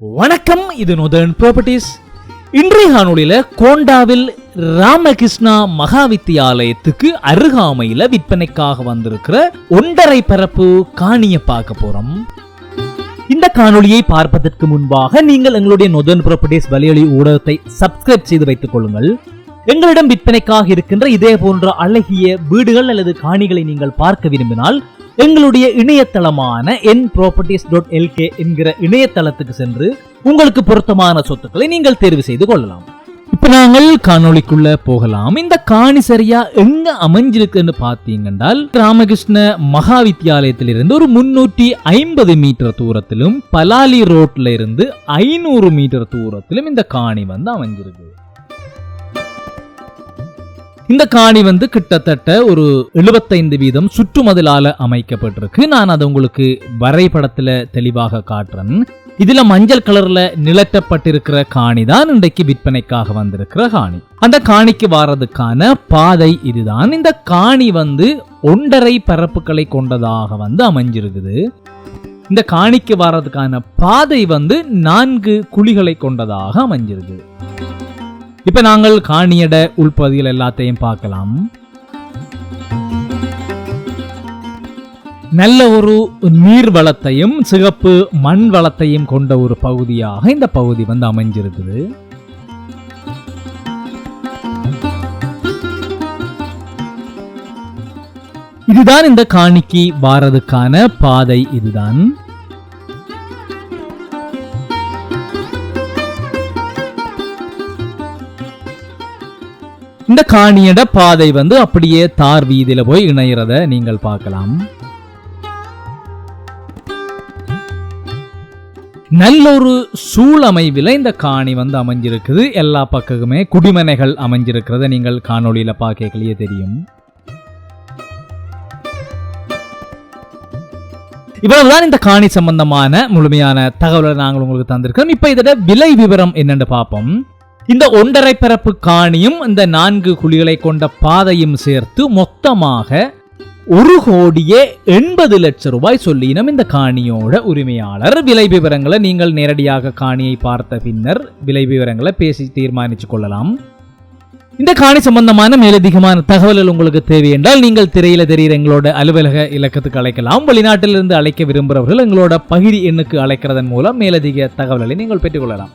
வணக்கம் இது northern properties இன்றைய காணொலியில் கோண்டாவில் ராமகிருஷ்ணா மகா வித்தியாலயத்துக்கு அருகாமையில விற்பனைக்காக வந்திருக்கிற ஒன்றரை பரப்பு காணியை பார்க்க போறோம். இந்த காணொலியை பார்ப்பதற்கு முன்பாக நீங்கள் எங்களுடைய நொதன் ப்ராப்பர்ட்டிஸ் வலையொலி ஊடகத்தை சப்ஸ்கிரைப் செய்து வைத்துக் கொள்ளுங்கள். எங்களிடம் விற்பனைக்காக இருக்கின்ற இதே போன்ற அழகிய வீடுகள் அல்லது காணிகளை நீங்கள் பார்க்க விரும்பினால் எங்களுடைய இணையதளமான என் ப்ராப்பர்ட்டிஸ் டாட் எல்கே என்கிற இணையதளத்துக்கு சென்று உங்களுக்கு பொருத்தமான சொத்துக்களை நீங்கள் தேர்வு செய்து கொள்ளலாம். இப்போ நாங்கள் காணொளிக்குள்ள போகலாம். இந்த காணி சரியா எங்க அமைஞ்சிருக்குன்னு பார்த்தீங்கன்றால் ராமகிருஷ்ண மகா வித்தியாலயத்திலிருந்து ஒரு முன்னூற்றி ஐம்பது மீட்டர் தூரத்திலும் பலாலி ரோட்ல இருந்து ஐநூறு மீட்டர் தூரத்திலும் இந்த காணி வந்து அமைஞ்சிருக்கு. இந்த காணி வந்து கிட்டத்தட்ட ஒரு 75 வீதம் சுற்றுமதிலால அமைக்கப்பட்டிருக்கு. நான் அதை உங்களுக்கு வரைபடத்துல தெளிவாக காட்டுறேன். இதுல மஞ்சள் கலர்ல நிலட்டப்பட்டிருக்கிற காணி தான் இன்றைக்கு விற்பனைக்காக வந்திருக்கிற காணி. அந்த காணிக்கு வாரதுக்கான பாதை இதுதான். இந்த காணி வந்து ஒன்றரை பரப்புகளை கொண்டதாக வந்து அமைஞ்சிருக்குது. இந்த காணிக்கு வர்றதுக்கான பாதை வந்து நான்கு குழிகளை கொண்டதாக அமைஞ்சிருக்கு இப்ப நாங்கள் காணியட உள்பகுதிகள் எல்லாத்தையும் பார்க்கலாம். நல்ல ஒரு நீர் வளத்தையும் சிகப்பு மண் வளத்தையும் கொண்ட ஒரு பகுதியாக இந்த பகுதி வந்து அமைஞ்சிருக்குது. இதுதான் இந்த காணிக்கு வாரதுக்கான பாதை இதுதான். இந்த காணியட பாதை வந்து அப்படியே தார் வீதியில போய் இணையிறத நீங்கள் பார்க்கலாம். நல்ல ஒரு சூழமைவில் இந்த காணி வந்து அமைஞ்சிருக்குது. எல்லா பக்கமுமே குடிமனைகள் அமைஞ்சிருக்கிறத நீங்கள் காணொளியில பார்க்கலையே தெரியும். இவ்வளவுதான் இந்த காணி சம்பந்தமான முழுமையான தகவலை நாங்கள் உங்களுக்கு தந்திருக்கோம் இப்ப இதோட விலை விவரம் என்னென்னு பார்ப்போம். இந்த ஒன்றரை பரப்பு காணியும் இந்த நான்கு குழிகளை கொண்ட பாதையும் சேர்த்து மொத்தமாக ஒரு கோடியே எண்பது லட்சம் ரூபாய் சொல்லினம் இந்த காணியோட உரிமையாளர். விலை விவரங்களை நீங்கள் நேரடியாக காணியை பார்த்த பின்னர் விலை விவரங்களை பேசி தீர்மானித்துக் கொள்ளலாம். இந்த காணி சம்பந்தமான மேலதிகமான தகவல்கள் உங்களுக்கு தேவை என்றால் நீங்கள் திரையில தெரிகிற எங்களோட அலுவலக இலக்கத்துக்கு அழைக்கலாம். வெளிநாட்டிலிருந்து அழைக்க விரும்புகிறவர்கள் எங்களோட பகிரி எண்ணுக்கு அழைக்கிறதன் மூலம் மேலதிக தகவல்களை நீங்கள் பெற்றுக்கொள்ளலாம்